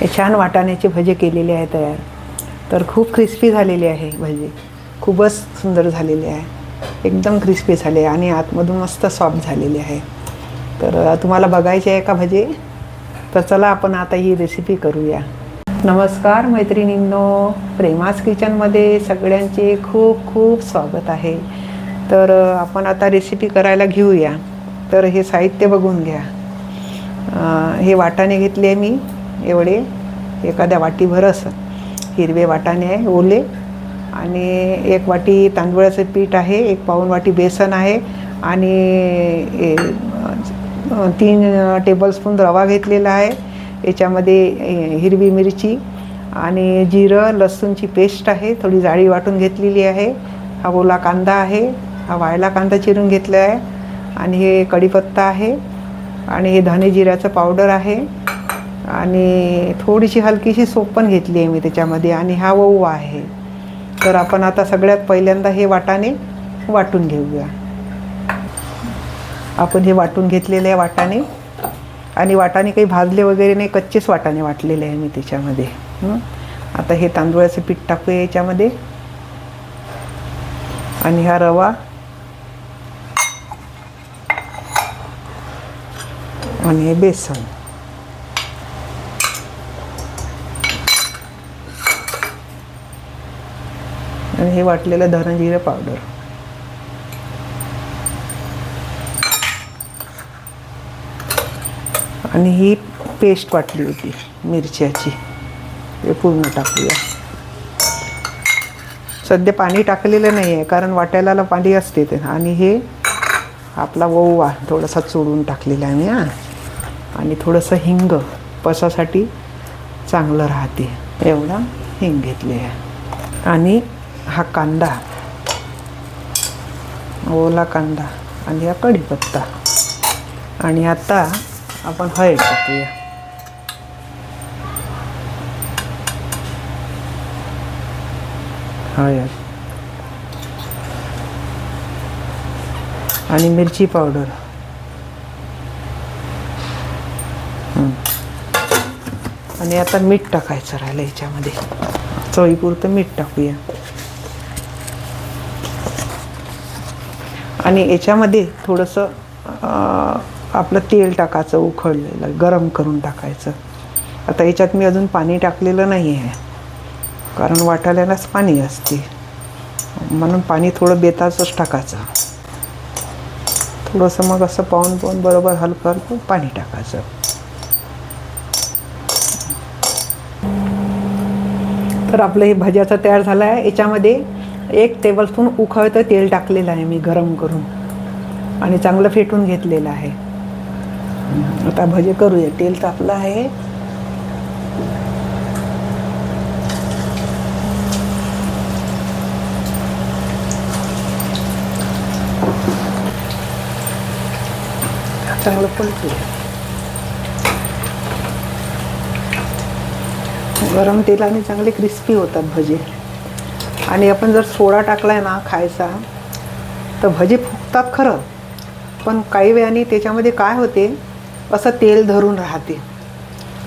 हे छान वाटाण्याचे भजे केलेले आहे तयार. तर खूप क्रिस्पी झालेले आहे भजे. खूपच सुंदर झालेले आहे. एकदम क्रिस्पी झाले आणि आतमधून मस्त सॉफ्ट झालेले आहे. तर तुम्हाला बघायचे आहे का भजे? तर चला आपण आता ही रेसिपी करूया. नमस्कार मैत्रिणींनो. प्रेमास किचनमध्ये सगळ्यांचे खूप खूप स्वागत आहे. तर आपण आता रेसिपी करायला घेऊया. तर हे साहित्य बघून घ्या. हे वाटाणे घेतले आहे मी. एवढे एखाद्या वाटीभर असं हिरवे वाटाणे आहे ओले आणि एक वाटी तांदूळाचं पीठ आहे एक पाऊण वाटी बेसन आहे आणि तीन टेबलस्पून रवा घेतलेला आहे. याच्यामध्ये हिरवी मिरची आणि जिरं लसूणची पेस्ट आहे थोडी जाळी वाटून घेतलेली आहे. हा ओला कांदा आहे हा वाळला कांदा चिरून घेतला आहे आणि हे कढीपत्ता आहे आणि हे धने जिऱ्याचं पावडर आहे. आणि थोडीशी हलकीशी सोप पण घेतली आहे मी त्याच्यामध्ये आणि हा ओवा आहे. तर आपण आता सगळ्यात पहिल्यांदा हे वाटाने वाटून घेऊया. आपण हे वाटून घेतलेले आहे वाटाणे. आणि वाटाणे काही भाजले वगैरे नाही कच्चेच वाटाणे वाटलेले आहे मी त्याच्यामध्ये. आता हे तांदूळाचं पीठ टाकूया याच्यामध्ये. आणि हा रवा. आणि हे बेसन. आणि हे वाटलेलं धनजिरं पावडर. आणि ही पेस्ट वाटली होती मिरच्याची. हे पूर्ण टाकूया. सध्या पाणी टाकलेलं नाही आहे कारण वाटायला पाणी असते ते. आणि हे आपला ओवा थोडासा चोडून टाकलेला आहे मी हां. आणि थोडंसं हिंग पसासाठी चांगलं राहते. एवढा हिंग घेतले आहे आणि हा कांदा. ओला कांदा आणि हा कढीपत्ता. आणि आता आपण हळद टाकूया. हळद. आणि मिरची पावडर. आणि आता मीठ टाकायचं राहिलं याच्यामध्ये. चवीपुरतं मीठ टाकूया. आणि याच्यामध्ये थोडंसं आपलं तेल टाकायचं उखळलेलं गरम करून टाकायचं. आता याच्यात मी अजून पाणी टाकलेलं नाही आहे कारण वाटाल्यालाच पाणी असते. म्हणून पाणी थोडं बेताचंच टाकायचं. थोडंसं मग असं पाहून पाहून बरोबर हलकं हलकं पाणी टाकायचं. तर आपलं हे भज्याचं तयार झालं आहे याच्यामध्ये एक टेबलस्पून उखळतं तेल टाकलेलं आहे मी गरम करून. आणि चांगलं फेटून घेतलेलं आहे. आता भजे करूया. तेल तापलं आहे. चांगलं पलटूया. गरम तेलाने चांगले क्रिस्पी होतात भजे. आणि आपण जर सोडा टाकलाय ना खायचा तर भजे फुगतात खरं. पण काही वेळाने त्याच्यामध्ये काय होते? असं तेल धरून राहते.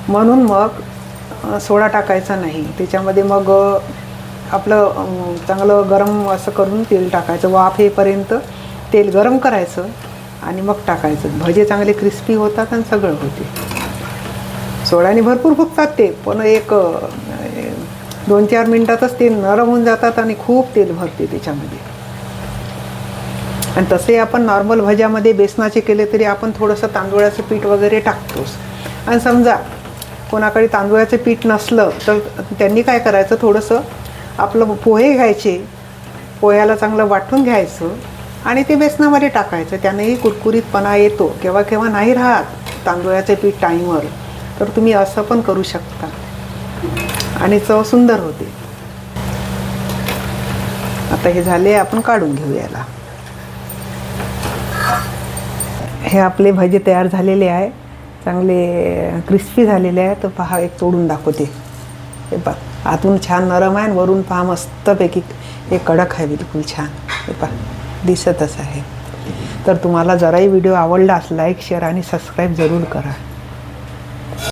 म्हणून मग सोडा टाकायचा नाही. त्याच्यामध्ये मग आपलं चांगलं गरम असं करून तेल टाकायचं. वाफ येईपर्यंत तेल गरम करायचं आणि मग टाकायचं. भजे चांगले क्रिस्पी होतात आणि सगळं होते. सोड्याने भरपूर फुगतात ते. पण एक दोन चार मिनटातच ते नरम होऊन जातात आणि खूप तेल भरते त्याच्यामध्ये. आणि तसे आपण नॉर्मल भज्यामध्ये बेसनाचे केले तरी आपण थोडंसं तांदूळाचं पीठ वगैरे टाकतोच. आणि समजा कोणाकडे तांदूळाचं पीठ नसलं तर त्यांनी काय करायचं? थोडंसं आपलं पोहे घ्यायचे. पोह्याला चांगलं वाटून घ्यायचं आणि ते बेसनामध्ये टाकायचं. त्यानेही कुरकुरीतपणा येतो. केव्हा केव्हा नाही राहत तांदूळाचे पीठ टाईमवर तर तुम्ही असं पण करू शकता. आणि चव सुंदर होते. आता हे झाले आपण काढून घेऊ याला. हे आपले भजे तयार झालेले आहे. चांगले क्रिस्पी झालेले आहे. तर पहा एक तोडून दाखवते. हे पहा आतून छान नरम आहे आणि वरून पहा मस्तपैकी हे कडक आहे बिलकुल छान. हे पहा दिसतच आहे. तर तुम्हाला जराही व्हिडिओ आवडला लाईक शेअर आणि सबस्क्राईब जरूर करा.